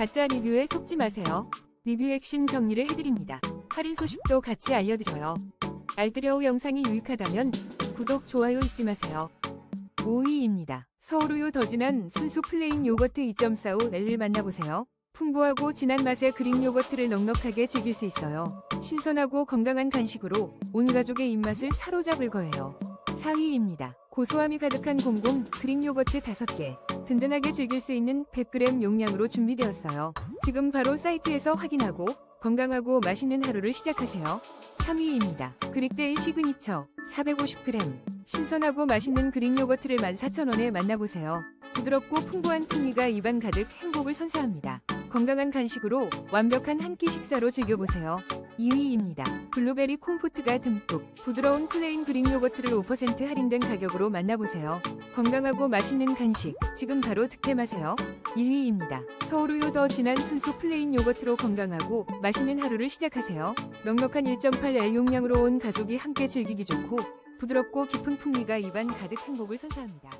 가짜 리뷰에 속지 마세요. 리뷰 핵심 정리를 해드립니다. 할인 소식도 같이 알려드려요. 알뜰여우 영상이 유익하다면 구독, 좋아요 잊지 마세요. 5위입니다. 서울우유 더 진한 순수 플레인 요거트 2.45L를 만나보세요. 풍부하고 진한 맛의 그릭 요거트를 넉넉하게 즐길 수 있어요. 신선하고 건강한 간식으로 온 가족의 입맛을 사로잡을 거예요. 4위입니다. 고소함이 가득한 공공 그릭 요거트 5개. 든든하게 즐길 수 있는 100g 용량으로 준비되었어요. 지금 바로 사이트에서 확인하고 건강하고 맛있는 하루를 시작하세요. 3위입니다. 그릭데이 시그니처 450g. 신선하고 맛있는 그릭 요거트를 14,000원에 만나보세요. 부드럽고 풍부한 풍미가 입안 가득 행복을 선사합니다. 건강한 간식으로 완벽한 한 끼 식사로 즐겨보세요. 2위입니다. 블루베리 콤포트가 듬뿍 부드러운 플레인 그릭 요거트를 5% 할인된 가격으로 만나보세요. 건강하고 맛있는 간식 지금 바로 득템하세요. 1위입니다. 서울우유 더 진한 순수 플레인 요거트로 건강하고 맛있는 하루를 시작하세요. 넉넉한 1.8L 용량으로 온 가족이 함께 즐기기 좋고 부드럽고 깊은 풍미가 입안 가득 행복을 선사합니다.